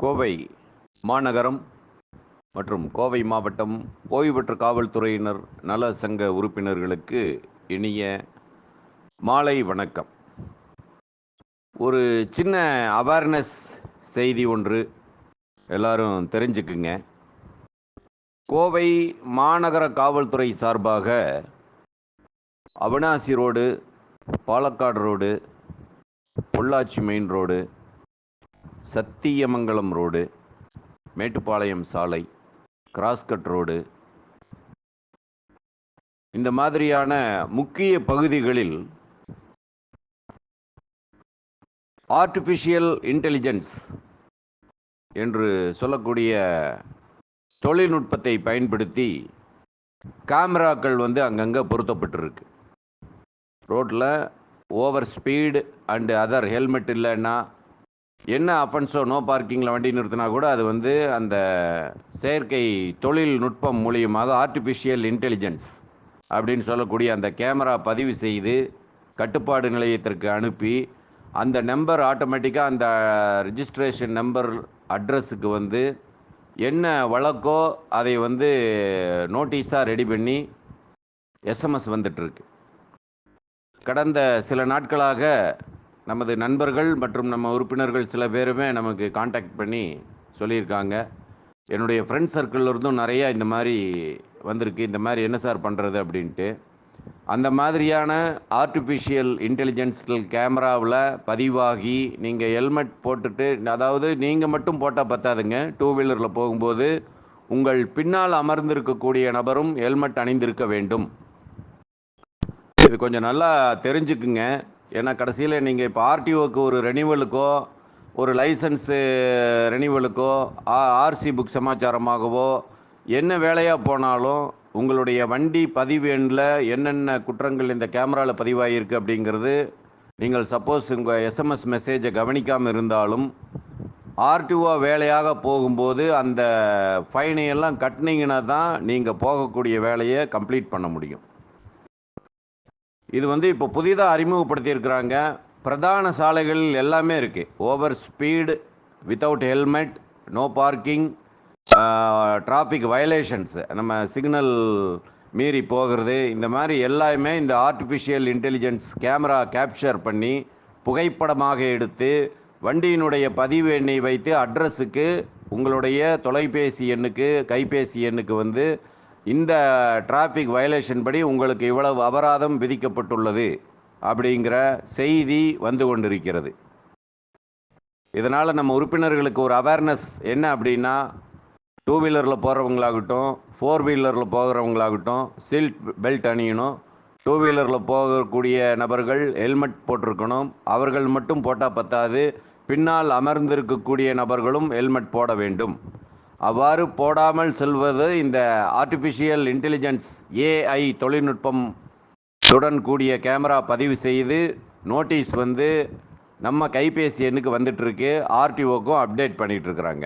கோவை மாநகரம் மற்றும் கோவை மாவட்டம் ஓய்வு பெற்ற காவல்துறையினர் நல சங்க உறுப்பினர்களுக்கு இனிய மாலை வணக்கம். ஒரு சின்ன அவேர்னஸ் செய்தி ஒன்று எல்லாரும் தெரிஞ்சுக்குங்க. கோவை மாநகர காவல்துறை சார்பாக Avinashi road Palakkad road Pollachi main road Sathyamangalam road Mettupalayam சாலை கிராஸ்கட் ரோடு. இந்த மாதிரியான முக்கிய பகுதிகளில் ஆர்டிஃபிஷியல் இன்டெலிஜென்ஸ் என்று சொல்லக்கூடிய தொழில்நுட்பத்தை பயன்படுத்தி கேமராக்கள் வந்து அங்கங்கே பொருத்தப்பட்டிருக்கு. ரோட்டில் over speed and other helmet இல்லைன்னா என்ன அஃபென்ஸோ நோ பார்க்கிங்கில் வண்டி நிறுத்தினா கூட அது வந்து அந்த செயற்கை தொழில்நுட்பம் மூலியமாக ஆர்டிஃபிஷியல் இன்டெலிஜென்ஸ் அப்படின்னு சொல்லக்கூடிய அந்த கேமரா பதிவு செய்து கட்டுப்பாடு நிலையத்திற்கு அனுப்பி அந்த நம்பர் ஆட்டோமேட்டிக்காக அந்த ரிஜிஸ்ட்ரேஷன் நம்பர் அட்ரஸுக்கு வந்து என்ன வழக்கோ அதை வந்து நோட்டீஸாக ரெடி பண்ணி எஸ்எம்எஸ் வந்துட்டுருக்கு கடந்த சில நாட்களாக நமது நண்பர்கள் மற்றும் நம்ம உறுப்பினர்கள் சில பேருமே நமக்கு காண்டாக்ட் பண்ணி சொல்லியிருக்காங்க. என்னுடைய ஃப்ரெண்ட் சர்க்கிளில் இருந்தும் நிறையா இந்த மாதிரி வந்திருக்கு. இந்த மாதிரி என்ன சார் பண்ணுறது அப்படின்ட்டு. அந்த மாதிரியான ஆர்டிஃபிஷியல் இன்டெலிஜென்ஸில் கேமராவில் பதிவாகி நீங்கள் ஹெல்மெட் போட்டுட்டு அதாவது நீங்கள் மட்டும் போட்டால் பத்தாதுங்க. டூ வீலரில் போகும்போது உங்கள் பின்னால் அமர்ந்திருக்கக்கூடிய நபரும் ஹெல்மெட் அணிந்திருக்க வேண்டும். இது கொஞ்சம் நல்லா தெரிஞ்சுக்குங்க. ஏன்னா கடைசியில் நீங்கள் இப்போ ஆர்டிஓக்கு ஒரு ரெனிவலுக்கோ ஒரு லைசன்ஸு ரெனிவலுக்கோ ஆர்சி புக் சமாச்சாரமாகவோ என்ன வேலையாக போனாலும் உங்களுடைய வண்டி பதிவு எண்ணில் என்னென்ன குற்றங்கள் இந்த கேமராவில் பதிவாகியிருக்கு அப்படிங்கிறது நீங்கள் சப்போஸ் உங்கள் எஸ்எம்எஸ் மெசேஜை கவனிக்காமல் இருந்தாலும் ஆர்டிஓ வேலையாக போகும்போது அந்த ஃபைனையெல்லாம் கட்டினீங்கன்னா தான் நீங்கள் போகக்கூடிய வேலையை கம்ப்ளீட் பண்ண முடியும். இது வந்து இப்போ புதிதாக அறிமுகப்படுத்தியிருக்கிறாங்க. பிரதான சாலைகள் எல்லாமே இருக்குது over speed without helmet no parking traffic violations நம்ம சிக்னல் மீறி போகிறது இந்த மாதிரி எல்லாமே இந்த ஆர்டிஃபிஷியல் இன்டெலிஜென்ஸ் கேமரா கேப்சர் பண்ணி புகைப்படமாக எடுத்து வண்டியினுடைய பதிவு எண்ணை வைத்து அட்ரஸுக்கு உங்களுடைய தொலைபேசி எண்ணுக்கு கைபேசி எண்ணுக்கு வந்து இந்த டிராஃபிக் வயலேஷன் படி உங்களுக்கு இவ்வளவு அபராதம் விதிக்கப்பட்டுள்ளது அப்படிங்கிற செய்தி வந்து கொண்டிருக்கிறது. இதனால் நம்ம உறுப்பினர்களுக்கு ஒரு அவேர்னஸ் என்ன அப்படின்னா டூ வீலரில் போகிறவங்களாகட்டும் ஃபோர் வீலரில் போகிறவங்களாகட்டும் சீல்ட் பெல்ட் அணியணும். டூ வீலரில் போகக்கூடிய நபர்கள் ஹெல்மெட் போட்டிருக்கணும். அவர்கள் மட்டும் போட்டால் பத்தாது. பின்னால் அமர்ந்திருக்கக்கூடிய நபர்களும் ஹெல்மெட் போட வேண்டும். அவ்வாறு போடாமல் செல்வது இந்த ஆர்டிஃபிஷியல் இன்டெலிஜென்ஸ் ஏஐ தொழில்நுட்பம் உடன் கூடிய கேமரா பதிவு செய்து நோட்டீஸ் வந்து நம்ம கைபேசி எண்ணுக்கு வந்துட்டுருக்கு ஆர்டிஓக்கும் அப்டேட் பண்ணிகிட்ருக்குறாங்க